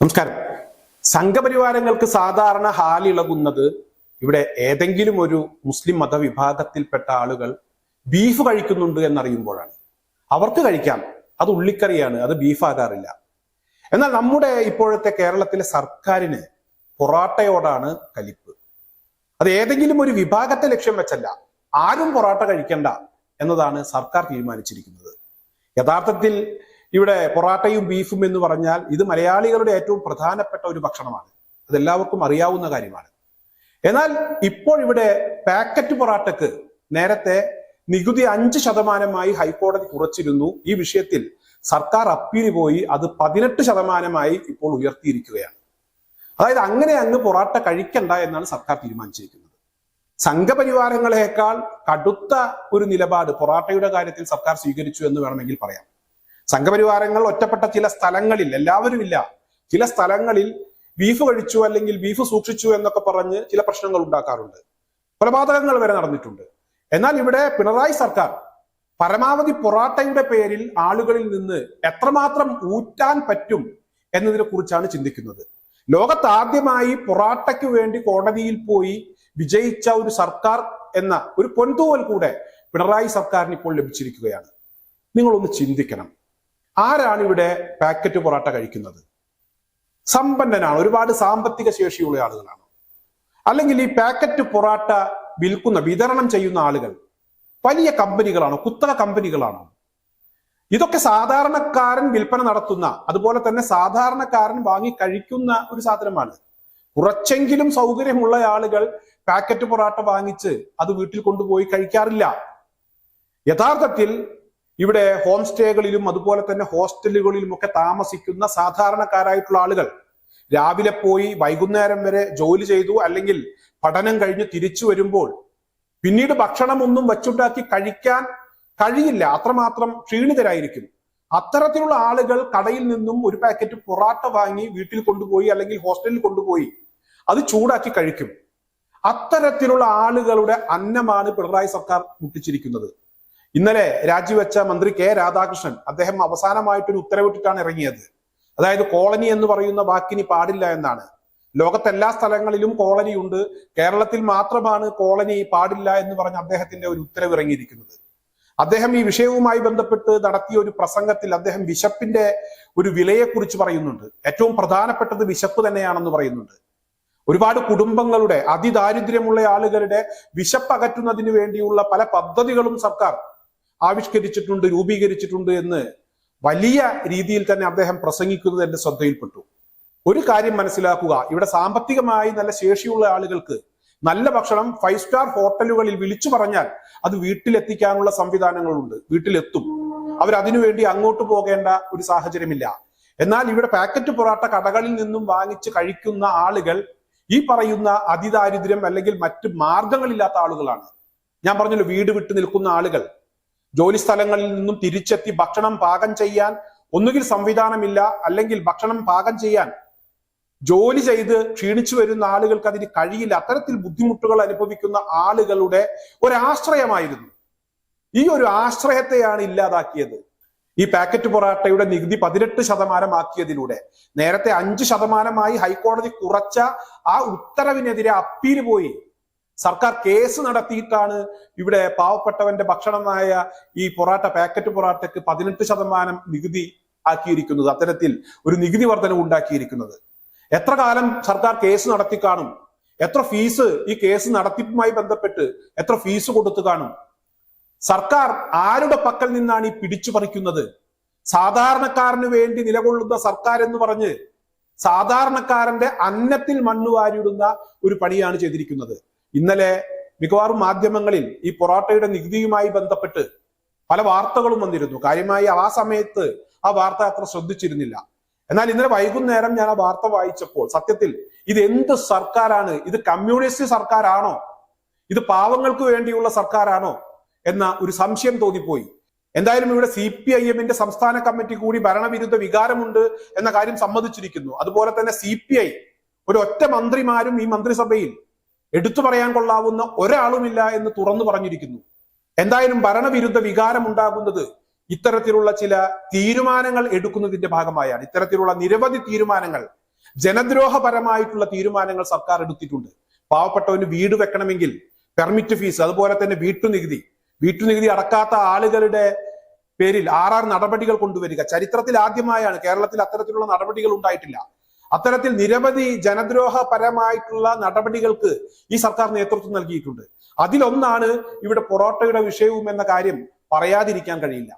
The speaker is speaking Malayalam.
നമസ്കാരം. സംഘപരിവാരങ്ങൾക്ക് സാധാരണ ഹാലിളകുന്നത് ഇവിടെ ഏതെങ്കിലും ഒരു മുസ്ലിം മതവിഭാഗത്തിൽപ്പെട്ട ആളുകൾ ബീഫ് കഴിക്കുന്നുണ്ട് എന്നറിയുമ്പോഴാണ്. അവർക്ക് കഴിക്കാം. അത് ഉള്ളിക്കറിയാണ്. അത് ബീഫാകാറില്ല എന്നാൽ നമ്മുടെ ഇപ്പോഴത്തെ കേരളത്തിലെ സർക്കാരിന് പൊറാട്ടയോടാണ് കലിപ്പ്. അത് ഏതെങ്കിലും ഒരു വിഭാഗത്തെ ലക്ഷ്യം വെച്ചല്ല. ആരും പൊറാട്ട കഴിക്കണ്ട എന്നതാണ് സർക്കാർ തീരുമാനിച്ചിരിക്കുന്നത്. യഥാർത്ഥത്തിൽ ഇവിടെ പൊറാട്ടയും ബീഫും എന്ന് പറഞ്ഞാൽ ഇത് മലയാളികളുടെ ഏറ്റവും പ്രധാനപ്പെട്ട ഒരു ഭക്ഷണമാണ്. അതെല്ലാവർക്കും അറിയാവുന്ന കാര്യമാണ്. എന്നാൽ ഇപ്പോൾ ഇവിടെ പാക്കറ്റ് പൊറാട്ടക്ക് നേരത്തെ നികുതി അഞ്ച് ശതമാനമായി ഹൈക്കോടതി കുറച്ചിരുന്നു ഈ വിഷയത്തിൽ സർക്കാർ അപ്പീൽ പോയി അത് പതിനെട്ട് ശതമാനമായി ഇപ്പോൾ ഉയർത്തിയിരിക്കുകയാണ്. അതായത് അങ്ങനെ അങ്ങ് പൊറാട്ട കഴിക്കണ്ട എന്നാണ് സർക്കാർ തീരുമാനിച്ചിരിക്കുന്നത്. സംഘപരിവാരങ്ങളെക്കാൾ കടുത്ത ഒരു നിലപാട് പൊറാട്ടയുടെ കാര്യത്തിൽ സർക്കാർ സ്വീകരിച്ചു എന്ന് വേണമെങ്കിൽ പറയാം. സംഘപരിവാരങ്ങൾ ഒറ്റപ്പെട്ട ചില സ്ഥലങ്ങളിൽ എല്ലാവരും ഇല്ല ചില സ്ഥലങ്ങളിൽ ബീഫ് കഴിച്ചു അല്ലെങ്കിൽ ബീഫ് സൂക്ഷിച്ചു എന്നൊക്കെ പറഞ്ഞ് ചില പ്രശ്നങ്ങൾ ഉണ്ടാക്കാറുണ്ട്. കൊലപാതകങ്ങൾ വരെ നടന്നിട്ടുണ്ട്. എന്നാൽ ഇവിടെ പിണറായി സർക്കാർ പരമാവധി പൊറാട്ടയുടെ പേരിൽ ആളുകളിൽ നിന്ന് എത്രമാത്രം ഊറ്റാൻ പറ്റും എന്നതിനെ കുറിച്ചാണ് ചിന്തിക്കുന്നത്. ലോകത്ത് ആദ്യമായി പൊറാട്ടയ്ക്ക് വേണ്ടി കോടതിയിൽ പോയി വിജയിച്ച ഒരു സർക്കാർ എന്ന ഒരു പൊൻതൂവൽ കൂടെ പിണറായി സർക്കാരിന് ഇപ്പോൾ ലഭിച്ചിരിക്കുകയാണ്. നിങ്ങളൊന്ന് ചിന്തിക്കണം. ആരാണ് ഇവിടെ പാക്കറ്റ് പൊറാട്ട കഴിക്കുന്നത്? സമ്പന്നനാണ്. ഒരുപാട് സാമ്പത്തിക ശേഷിയുള്ള ആളുകളാണ്. അല്ലെങ്കിൽ ഈ പാക്കറ്റ് പൊറാട്ട വിൽക്കുന്ന വിതരണം ചെയ്യുന്ന ആളുകൾ വലിയ കമ്പനികളാണോ? കുത്തക കമ്പനികളാണോ? ഇതൊക്കെ സാധാരണക്കാരൻ വിൽപ്പന നടത്തുന്ന അതുപോലെ തന്നെ സാധാരണക്കാരൻ വാങ്ങി കഴിക്കുന്ന ഒരു സാധനമാണ്. കുറച്ചെങ്കിലും സൗകര്യമുള്ള ആളുകൾ പാക്കറ്റ് പൊറാട്ട വാങ്ങിച്ച് അത് വീട്ടിൽ കൊണ്ടുപോയി കഴിക്കാറില്ല. യഥാർത്ഥത്തിൽ ഇവിടെ ഹോം സ്റ്റേകളിലും അതുപോലെ തന്നെ ഹോസ്റ്റലുകളിലും ഒക്കെ താമസിക്കുന്ന സാധാരണക്കാരായിട്ടുള്ള ആളുകൾ രാവിലെ പോയി വൈകുന്നേരം വരെ ജോലി ചെയ്തു അല്ലെങ്കിൽ പഠനം കഴിഞ്ഞ് തിരിച്ചു വരുമ്പോൾ പിന്നീട് ഭക്ഷണം ഒന്നും വച്ചുണ്ടാക്കി കഴിക്കാൻ കഴിയില്ല. അത്രമാത്രം ക്ഷീണിതരായിരിക്കും. അത്തരത്തിലുള്ള ആളുകൾ കടയിൽ നിന്നും ഒരു പാക്കറ്റ് പൊറാട്ട വാങ്ങി വീട്ടിൽ കൊണ്ടുപോയി അല്ലെങ്കിൽ ഹോസ്റ്റലിൽ കൊണ്ടുപോയി അത് ചൂടാക്കി കഴിക്കും. അത്തരത്തിലുള്ള ആളുകളുടെ അന്നമാണ് പിണറായി സർക്കാർ മുട്ടിച്ചിരിക്കുന്നത്. ഇന്നലെ രാജിവെച്ച മന്ത്രി കെ രാധാകൃഷ്ണൻ അദ്ദേഹം അവസാനമായിട്ടൊരു ഉത്തരവിട്ടിട്ടാണ് ഇറങ്ങിയത്. അതായത് കോളനി എന്ന് പറയുന്ന വാക്കിനി പാടില്ല എന്നാണ്. ലോകത്തെല്ലാ സ്ഥലങ്ങളിലും കോളനി ഉണ്ട് കേരളത്തിൽ മാത്രമാണ് കോളനി പാടില്ല എന്ന് പറഞ്ഞ അദ്ദേഹത്തിന്റെ ഒരു ഉത്തരവ് ഇറങ്ങിയിരിക്കുന്നത്. അദ്ദേഹം ഈ വിഷയവുമായി ബന്ധപ്പെട്ട് നടത്തിയ ഒരു പ്രസംഗത്തിൽ അദ്ദേഹം വിശപ്പിന്റെ ഒരു വിലയെക്കുറിച്ച് പറയുന്നുണ്ട്. ഏറ്റവും പ്രധാനപ്പെട്ടത് വിശപ്പ് തന്നെയാണെന്ന് പറയുന്നുണ്ട്. ഒരുപാട് കുടുംബങ്ങളുടെ അതിദാരിദ്ര്യമുള്ള ആളുകളുടെ വിശപ്പ് അകറ്റുന്നതിന് വേണ്ടിയുള്ള പല പദ്ധതികളും സർക്കാർ ആവിഷ്കരിച്ചിട്ടുണ്ട് രൂപീകരിച്ചിട്ടുണ്ട് എന്ന് വലിയ രീതിയിൽ തന്നെ അദ്ദേഹം പ്രസംഗിക്കുന്നത് എന്റെ ശ്രദ്ധയിൽപ്പെട്ടു. ഒരു കാര്യം മനസ്സിലാക്കുക ഇവിടെ സാമ്പത്തികമായി നല്ല ശേഷിയുള്ള ആളുകൾക്ക് നല്ല ഭക്ഷണം ഫൈവ് സ്റ്റാർ ഹോട്ടലുകളിൽ വിളിച്ചു പറഞ്ഞാൽ അത് വീട്ടിലെത്തിക്കാനുള്ള സംവിധാനങ്ങളുണ്ട് വീട്ടിലെത്തും. അവർ അതിനുവേണ്ടി അങ്ങോട്ട് പോകേണ്ട ഒരു സാഹചര്യമില്ല. എന്നാൽ ഇവിടെ പാക്കറ്റ് പൊറാട്ട കടകളിൽ നിന്നും വാങ്ങിച്ച് കഴിക്കുന്ന ആളുകൾ ഈ പറയുന്ന അതിദാരിദ്ര്യം അല്ലെങ്കിൽ മറ്റ് മാർഗങ്ങളില്ലാത്ത ആളുകളാണ്. ഞാൻ പറഞ്ഞല്ലോ വീട് വിട്ടു നിൽക്കുന്ന ആളുകൾ. ജോലി സ്ഥലങ്ങളിൽ നിന്നും തിരിച്ചെത്തി ഭക്ഷണം പാകം ചെയ്യാൻ ഒന്നുകിൽ സംവിധാനമില്ല അല്ലെങ്കിൽ ഭക്ഷണം പാകം ചെയ്യാൻ ജോലി ചെയ്ത് ക്ഷീണിച്ചു വരുന്ന ആളുകൾക്ക് അതിന് കഴിയില്ല. അത്തരത്തിൽ ബുദ്ധിമുട്ടുകൾ അനുഭവിക്കുന്ന ആളുകളുടെ ഒരാശ്രയമായിരുന്നു. ഈ ഒരു ആശ്രയത്തെയാണ് ഇല്ലാതാക്കിയത്. ഈ പാക്കറ്റ് പൊറാട്ടയുടെ നികുതി പതിനെട്ട് ശതമാനമാക്കിയതിലൂടെ നേരത്തെ അഞ്ച് ശതമാനമായി ഹൈക്കോടതി കുറച്ച ആ ഉത്തരവിനെതിരെ അപ്പീൽ പോയി. സർക്കാർ കേസ് നടത്തിയിട്ടാണ് ഇവിടെ പാവപ്പെട്ടവന്റെ ഭക്ഷണമായ ഈ പൊറാട്ട പാക്കറ്റ് പൊറാട്ടയ്ക്ക് പതിനെട്ട് ശതമാനം നികുതി ആക്കിയിരിക്കുന്നത്. അത്തരത്തിൽ ഒരു നികുതി വർധനവ് ഉണ്ടാക്കിയിരിക്കുന്നത്. എത്ര കാലം സർക്കാർ കേസ് നടത്തി കാണും? എത്ര ഫീസ് ഈ കേസ് നടത്തിപ്പുമായി ബന്ധപ്പെട്ട് എത്ര ഫീസ് കൊടുത്തു കാണും? സർക്കാർ ആരുടെ പക്കൽ നിന്നാണ് ഈ പിടിച്ചു പറിക്കുന്നത്? സാധാരണക്കാരന് വേണ്ടി നിലകൊള്ളുന്ന സർക്കാർ എന്ന് പറഞ്ഞ് സാധാരണക്കാരന്റെ അന്നത്തിൽ മണ്ണ് വാരിയിടുന്ന ഒരു പണിയാണ് ചെയ്തിരിക്കുന്നത്. ഇന്നലെ മിക്കവാറും മാധ്യമങ്ങളിൽ ഈ പൊറോട്ടയുടെ നികുതിയുമായി ബന്ധപ്പെട്ട് പല വാർത്തകളും വന്നിരുന്നു. കാര്യമായി ആ സമയത്ത് ആ വാർത്ത അത്ര ശ്രദ്ധിച്ചിരുന്നില്ല. എന്നാൽ ഇന്നലെ വൈകുന്നേരം ഞാൻ ആ വാർത്ത വായിച്ചപ്പോൾ സത്യത്തിൽ ഇത് എന്ത് സർക്കാരാണ്? ഇത് കമ്മ്യൂണിസ്റ്റ് സർക്കാരാണോ? ഇത് പാവങ്ങൾക്ക് വേണ്ടിയുള്ള സർക്കാരാണോ? എന്ന ഒരു സംശയം തോന്നിപ്പോയി. എന്തായാലും ഇവിടെ സി പി ഐ എമ്മിന്റെ സംസ്ഥാന കമ്മിറ്റി കൂടി ഭരണവിരുദ്ധ വികാരമുണ്ട് എന്ന കാര്യം സമ്മതിച്ചിരിക്കുന്നു. അതുപോലെ തന്നെ സി പി ഐ ഒരു ഒറ്റ മന്ത്രിമാരും ഈ മന്ത്രിസഭയിൽ എടുത്തു പറയാൻ കൊള്ളാവുന്ന ഒരാളുമില്ല എന്ന് തുറന്നു പറഞ്ഞിരിക്കുന്നു. എന്തായാലും ഭരണവിരുദ്ധ വികാരം ഉണ്ടാകുന്നത് ഇത്തരത്തിലുള്ള ചില തീരുമാനങ്ങൾ എടുക്കുന്നതിന്റെ ഭാഗമായാണ്. ഇത്തരത്തിലുള്ള നിരവധി തീരുമാനങ്ങൾ ജനദ്രോഹപരമായിട്ടുള്ള തീരുമാനങ്ങൾ സർക്കാർ എടുത്തിട്ടുണ്ട്. പാവപ്പെട്ടവന് വീട് വെക്കണമെങ്കിൽ പെർമിറ്റ് ഫീസ് അതുപോലെ തന്നെ വീട്ടുനികുതി. വീട്ടുനികുതി അടക്കാത്ത ആളുകളുടെ പേരിൽ ആർ നടപടികൾ കൊണ്ടുവരിക. ചരിത്രത്തിൽ ആദ്യമായാണ് കേരളത്തിൽ അത്തരത്തിലുള്ള നടപടികൾ ഉണ്ടായിട്ടില്ല. അത്തരത്തിൽ നിരവധി ജനദ്രോഹപരമായിട്ടുള്ള നടപടികൾക്ക് ഈ സർക്കാർ നേതൃത്വം നൽകിയിട്ടുണ്ട്. അതിലൊന്നാണ് ഇവിടെ പൊറോട്ടയുടെ വിഷയവും എന്ന കാര്യം പറയാതിരിക്കാൻ കഴിയില്ല.